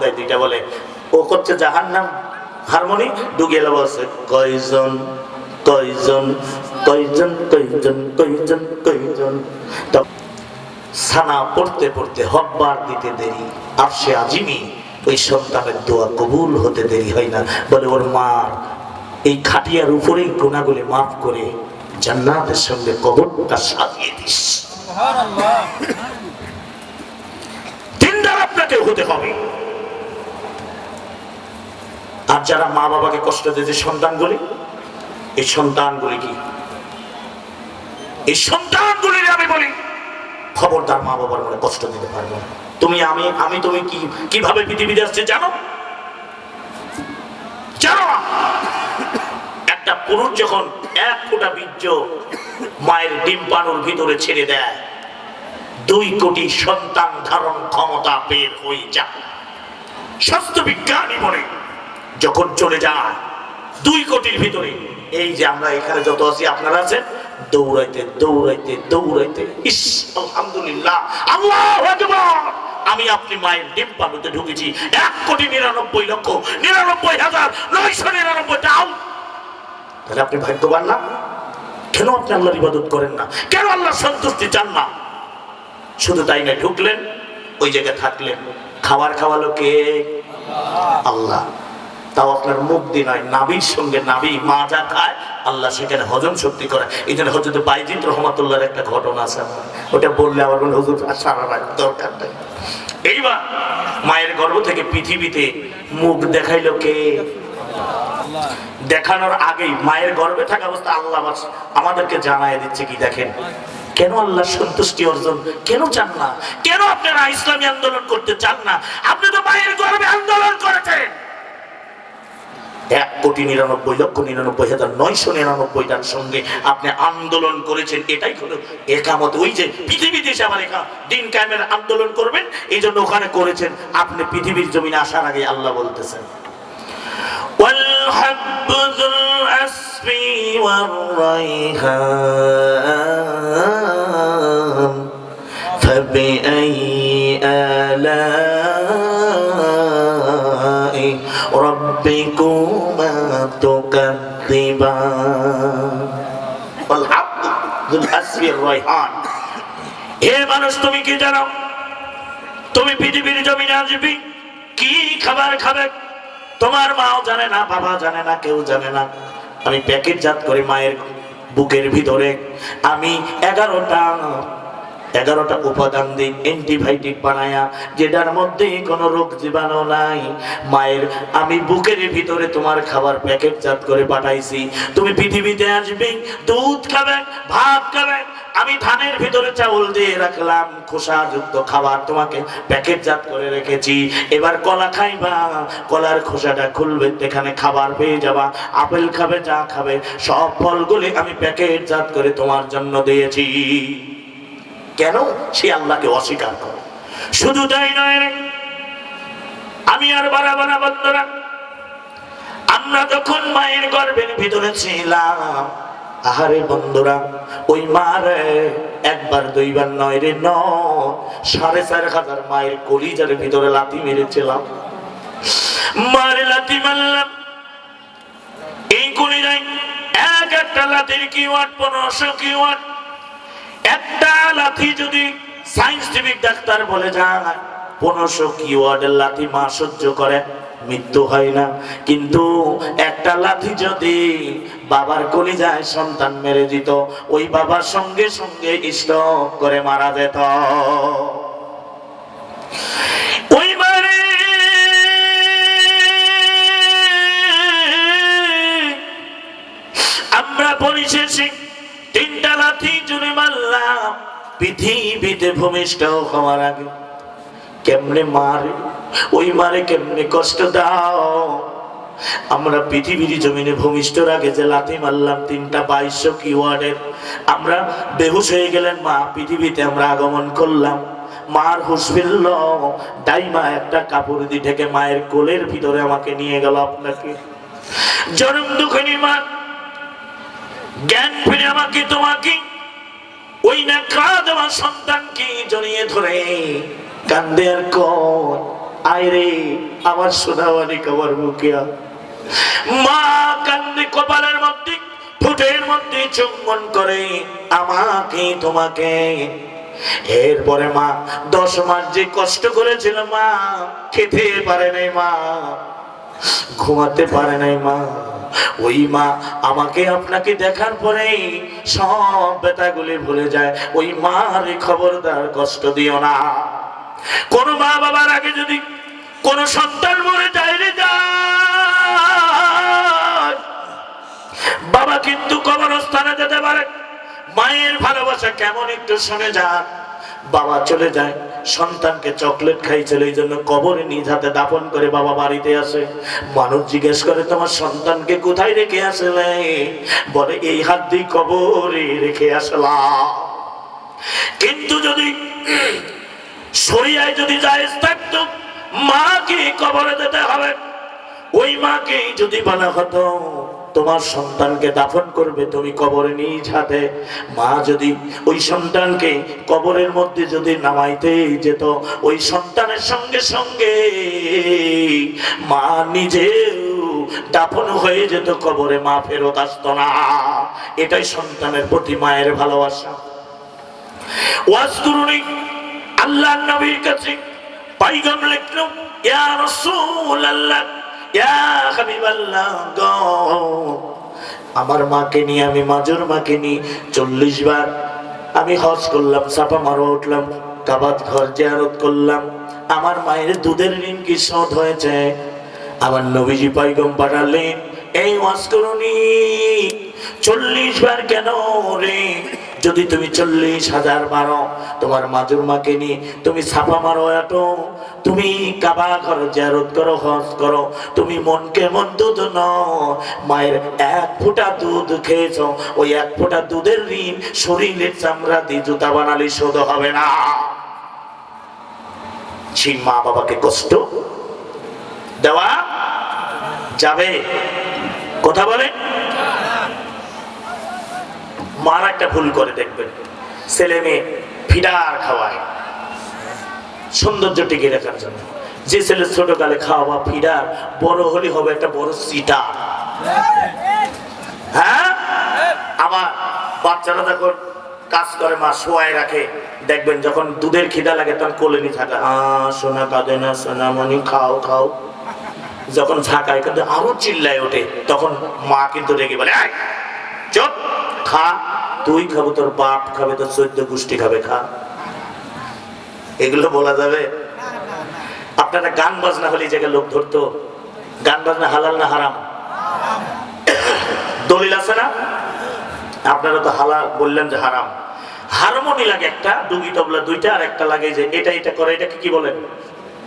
দেয় বলে। ও করছে কয়জন কয়জন সানা পড়তে পড়তে হব্বার দিতে দেরি। আর সে আজিমি, ওই সন্তানের দোয়া কবুল হতে দেরি হয় না। বলে ওর মার এই খাটিয়ার উপরেই গুণাগুলি মাফ করে জান্নাতের সঙ্গে কবরটা সাজিয়ে দিস। দিনদার আপনাকে হতে হবে। আর যারা মা বাবাকে কষ্ট দিয়েছে সন্তানগুলি এই সন্তানগুলি কি? এই সন্তানগুলির আমি বলি খবরদার মা বাবার মনে কষ্ট দিতে পারব না। তুমি আমি আমি তুমি কি কীভাবে পৃথিবীতে আসছে জানো? জানো? একটা পুরুষ যখন এক ফোঁটা বীর্য মায়ের ডিম পানুর ভিতরে ছেড়ে দেয়, দুই কোটি সন্তান ধারণ ক্ষমতা বের হয়ে যায়। স্বাস্থ্য বিজ্ঞানী বলে, যখন চলে যায়, দুই কোটির ভিতরে, এই যে আমরা এখানে যত আছি, আপনারা আছেন? দৌড়াইতে দৌড়াইতে দৌড়াইতে। ইস, আলহামদুলিল্লাহ, আল্লাহ আমি আপনি মায়ের ডিম পালুতে ঢুকেছি। এক কোটি নিরানব্বই লক্ষ, নিরানব্বই হাজার নয়শো নিরানব্বই টাউ তাহলে আপনি ভাগ্যবান না? কেন আপনি আল্লাহর ইবাদত করেন না? কেন আল্লাহ সন্তুষ্টি চান না? শুধু তাই না ঢুকলেন, ওই জায়গায় থাকলেন। খাবার খাওয়ালো কে? আল্লাহ। তাও আপনার মুখ দিয়ে নয় নাবির সঙ্গে নাবি মা যা খায়, আল্লাহ সেখানে হজম শক্তি করে এই জন্য হজরত বাইজিদ রহমতুল্লাহর একটা ঘটনা আছে ওটা বললে আমার মনে হুজুর সারা রাত দরকার নেই। এইবার মায়ের গর্ভ থেকে পৃথিবীতে মুখ দেখাইলো কে? দেখানোর আগেই মায়ের গর্ভে থাকা অবস্থা আল্লাহ আমার- আমাদেরকে জানায় দিচ্ছে কি দেখেন কেন আল্লাহ সন্তুষ্টি অর্জন কেন চান না কেন আপনারা ইসলামী আন্দোলন করতে চান না আপনি তো মায়ের গর্ভে আন্দোলন করেছেন এক কোটি নিরানব্বই লক্ষ নিরানব্বই হাজার নয়শো নিরানব্বইটার সঙ্গে আপনি আন্দোলন করেছেন এটাই হলো একামত ওই যে পৃথিবীতে এসে আবার একা দিন কায়েমের আন্দোলন করবেন এই জন্য ওখানে করেছেন আপনি পৃথিবীর জমিনে আসার আগে আল্লাহ বলতেছেন والحب ذو العصف والريحان فبأي آلاء ربكما تكذبان والحب ذو العصف والريحان হে মানুষ তুমি কি জানো তুমি পৃথিবীর জমিনে আসবি কি খাবার খাবে তোমার মাও জানে না, বাবা জানে না, কেউ জানে না। আমি প্যাকেটজাত করে মায়ের বুকের ভিতরে আমি এগারোটা এগারোটা উপাদান দিই অ্যান্টিবায়োটিক বানায়া, যেটার মধ্যে কোনো রোগ জীবাণু নাই। মায়ের, আমি বুকের ভিতরে তোমার খাবার প্যাকেটজাত করে পাঠাইছি। তুমি পৃথিবীতে আসবে, দুধ খাবে, ভাত খাবে আমি ধানের ভিতরে চাউল দিয়ে রাখলাম, খোসাযুক্ত খাবার তোমাকে প্যাকেটজাত করে রেখেছি। এবার কলা খাইবা, কলার খোসাটা খুলবে, এখানে খাবার পেয়ে যাবা। আপেল খাবে যা খাবে, সব ফলগুলি আমি প্যাকেটজাত করে তোমার জন্য দিয়েছি। কেন? সে আল্লাহকে অস্বীকার করে। শুধু তাই নয় আমি আর বাড়াবানা বন্ধুরা আমরা যখন মায়ের গর্ভের ভিতরে ছিলাম আহারে বন্ধুরা, ওই মারে একবার দুইবার নয় রে ন, সাড়ে চার হাজার মায়ের কলিজার ভিতরে লাথি মেরেছিলাম। মারে লাথি মারলাম। এই কলিজায় এক একটা লাথির কি ওয়াট পনেরোশো কি একটা লাথি যদি সায়েন্টিফিক ডাক্তার বলে যায় পনেরোশো কি ওয়ার্ডের লাথি মা সহ্য করে, মৃত্যু হয় না। কিন্তু একটা লাথি যদি বাবার কলি যায় সন্তান মেরে দিত, ওই বাবার সঙ্গে সঙ্গে স্টক করে মারা যেত। আমরা পরিশেষে তিনটা লাথি জুড়ে মারলাম, পৃথিবীতে ভূমিষ্ঠ হওয়ার আগে। কেমনে মারে? ওই মারে কেমনে কষ্ট দাও? আমরা পৃথিবীর জমিনে ভূমিষ্ঠর আগে যে লাথি মারলাম, তিনটা বাইশশো কি ওয়ার্ডের? আমরা বেহুশ হয়ে গেলেন, মা, পৃথিবীতে আমরা আগমন করলাম। মার ফিরল। ডাইমা একটা কাপড় দিয়ে ঢেকে মায়ের কোলের ভিতরে আমাকে নিয়ে গেল আপনাকে। জনম দুঃখিনী মা, জ্ঞান ফিরে আমাকে তোমাকে। ওই নাকড়া দেওয়া সন্তানকে জড়িয়ে ধরে। কান্দে আর আয় রে আমার সোনাওয়ালি কবর মুখিয়া। মা কান্দে কপালের মধ্যে, ঠোঁটের মধ্যে চুম্বন করে, আমাকে, তোমাকে। এরপরে মা, দশ মাস যে কষ্ট করেছিল মা, খেতে পারে নাই মা, ঘুমাতে পারে নাই মা। ওই মা আমাকে আপনাকে দেখার পরে সব ব্যথাগুলি ভুলে যায়। ওই মার খবরদার কষ্ট দিও না। কোন মা বাবার আগে যদি কোন সন্তান মরে যায় রে যায়। বাবা কিন্তু কবরস্থানে যেতে পারে। মায়ের ভালোবাসা কেমন একটু শুনে যান। বাবা চলে যায়, সন্তানকে চকলেট খাইছিল, এই জন্য কবরে নিজ হাতে দাপন করে বাবা বাড়িতে আসে। মানুষ জিজ্ঞেস করে, তোমার সন্তানকে কোথায় রেখে আসলে? বলে, এই হাত দিয়ে কবরে রেখে আসলাম। কিন্তু যদি সরিয়ায় যদি যায় থাকতো, মাকে কবরে যেতে হবে। ওই মাকে যদি বলা হতো, তোমার সন্তানকে দাফন করবে, তুমি কবরে নিজ হাতে। মা যদি ওই সন্তানকে কবরের মধ্যে যদি নামাইতে যেত, ওই সন্তানের সঙ্গে সঙ্গে মা নিজেও দাফন হয়ে যেত, কবরে মা ফেরত আসত না। এটাই সন্তানের প্রতি মায়ের ভালোবাসা। ওয়াজ করুনি আল্লাহ নবীর কাছে পাইগাম লিখলো, ইয়া রাসূলুল্লাহ, ইয়া হাবিবাল্লাহ আমার মাকে নিয়ে, আমি মাজুর মাকে নিয়ে চল্লিশ বার আমি হজ করলাম, চাপা মারো উঠলাম, কাবাত ঘর জিয়ারত করলাম। আমার মায়ের দুধের ঋণ কি শোধ হয়েছে? আমার নবীজি পাইগম পাঠালেন এই ওয়াজ করুনি চল্লিশ বার কেন রে? যদি তুমি চল্লিশ হাজার মারো, তোমার মাজুর মাকে নিয়ে তুমি ছাপা মারো এত। তুমি কাবা ঘর জারত করো, হজ করো, তুমি মনকে মন দুধ ন মায়ের এক ফোঁটা দুধ খেয়েছ, ওই এক ফোঁটা দুধের ঋণ শরীরের চামড়া দিয়ে জুতা বানালে শোধ হবে না। সেই মা বাবাকে কষ্ট দেওয়া যাবে। কথা বলে মারা একটা ভুল করে দেখবেন। ছেলে মেয়ে ফিডার খাওয়ায়। সৌন্দর্য টিকে রাখার জন্য। যে ছেলে ছোট কালে খাওয়া ফিডার বড় হলে হবে একটা বড় সিটা। হ্যাঁ? আমার বাচ্চারা যখন কাজ করে মা শোয়ায় রাখে দেখবেন যখন দুধের খিদা লাগে তখন কোলে নি থাকা আ সোনা কাঁদে না সোনা মনি খাও খাও। যখন ঝাঁকায় কিন্তু আরও চিল্লায় ওঠে তখন মা কিন্তু রেগে বলে "এই, চুপ খা। তুই খাব, তোর বাপ খাবে, তোর চোদ্দ গোষ্ঠী খাবে, খা। এগুলো বলা যাবে? আপনারা গান বাজনা হলে জায়গায় লোক ধরতো। গান বাজনা হালাল না হারাম? দলিল আছে না? আপনারা তো হালা বললেন যে হারাম। হারমোনি লাগে একটা, ডুগি তবলা দুইটা, আর একটা লাগে যে এটা এটা করে, এটাকে কি বলেন?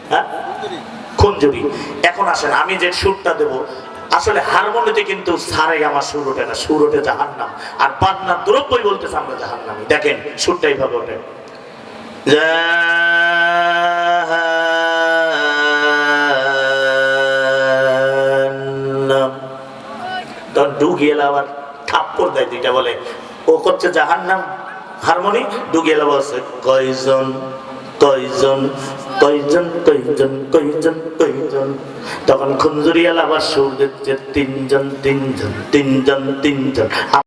হ্যাঁ? খুঞ্জুরি। এখন আসেন, আমি যে সুরটা দেব আসলে হারমোনিতে কিন্তু সারে আমার সুর ওঠে না, সুর ওঠে জাহান নাম আর বাদনা দ্রব্যই বলতেছে আমরা জাহান নামি দেখেন, সুরটা এইভাবে ওঠে। আবার দেয় বলে, ও করছে জাহান নাম হারমোনি ডুগিয়েলা বলছে কয়জন কয়জন? কয়জন কয়জন কয়জন কয়জন তখন খুঞ্জুরিয়াল আবার সুর দিচ্ছে তিনজন তিনজন তিনজন তিনজন।